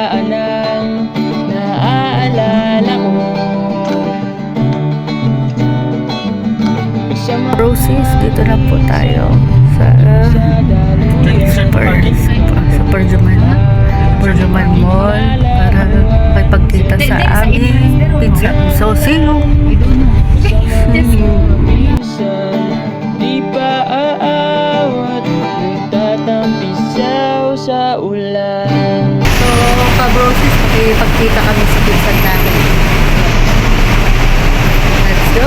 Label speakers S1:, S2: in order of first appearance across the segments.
S1: kabataan ang naaalala ko
S2: Roses, dito na po tayo sa Super, makipagkita kami sa pinsan namin. Let's go!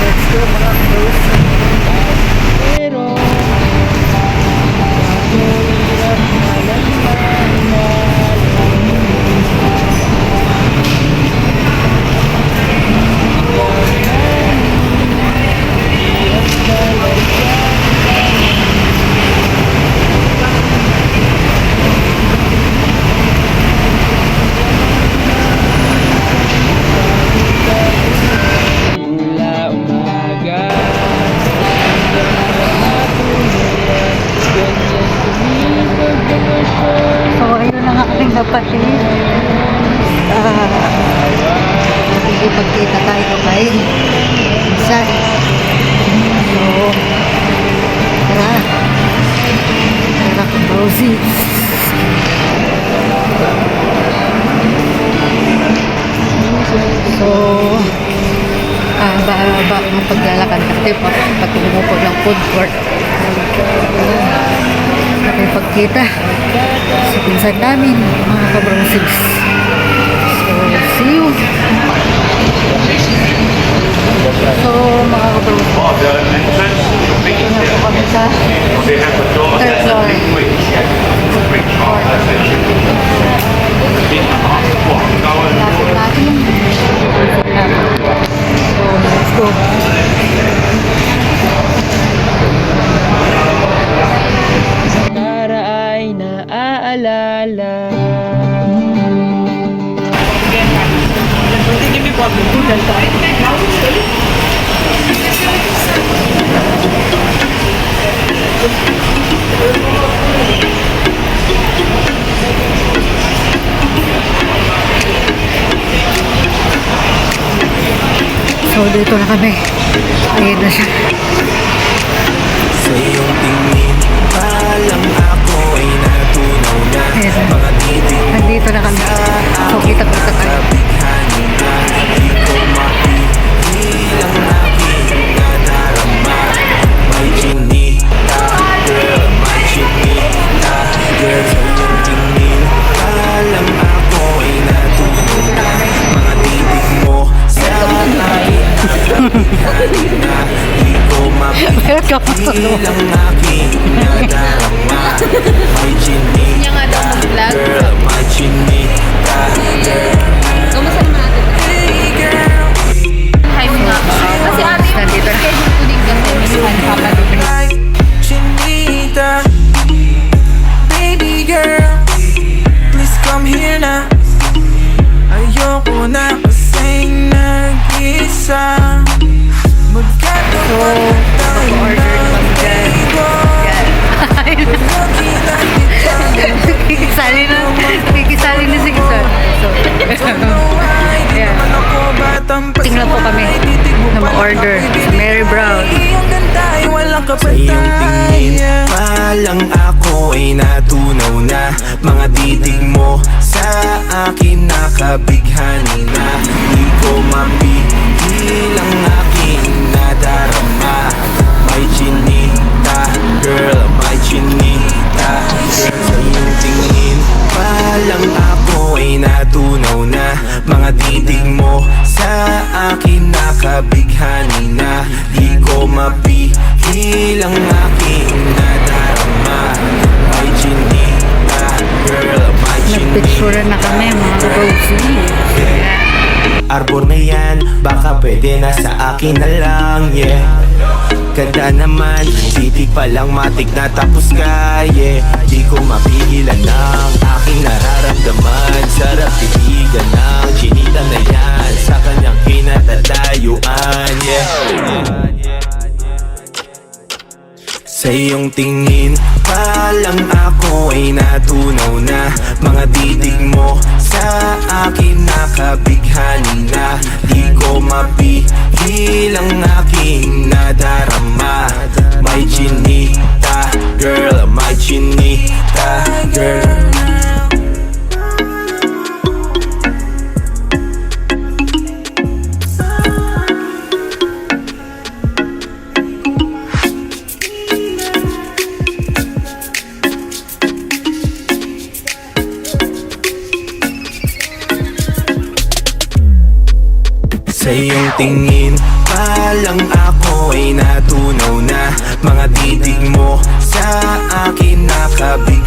S2: Let's go mga Roses. Aking kapatid. Ah, makikipagkita tayo kay pinsan. So, tara. Tara ka-Roses. So, ah, ba, ba, ang paglalakad kasi pa, pati umupo ng food court. Nakipagkita sa pinsan namin, mga kabrosils. So, dito na kami. Ayan na siya.
S3: Sa iyong tingin Palang ako ay natunaw na
S2: Ayan Nandito na kami. So, kita-kita tayo.
S3: Bilang aking nadarama. May
S4: mag-vlog.
S3: Girl, may chinita
S2: Tingnan po kami na ma-order Mary Brown.
S3: Sa iyong tingin Palang ako ay natunaw na. Mga titig mo sa akin nakabighani na. Di ko mapigil ang Di ko mapigil ang aking nadarama. May chinita, girl, may
S2: Nagpicture
S3: chinita
S2: na kami mga Rosie.
S3: Arbor na yan, baka pwede na sa akin na lang, yeah. Ganda naman, titig pa lang matik na tapos ka, yeah. Di ko mapigilan ang aking nararamdaman iyong tingin pa lang ako ay natunaw na. Mga titig mo sa akin nakabighani na. Di ko mapigil ang aking nadarama Sa iyong tingin. Pa lang ako ay natunaw na. Mga titig mo sa akin nakabig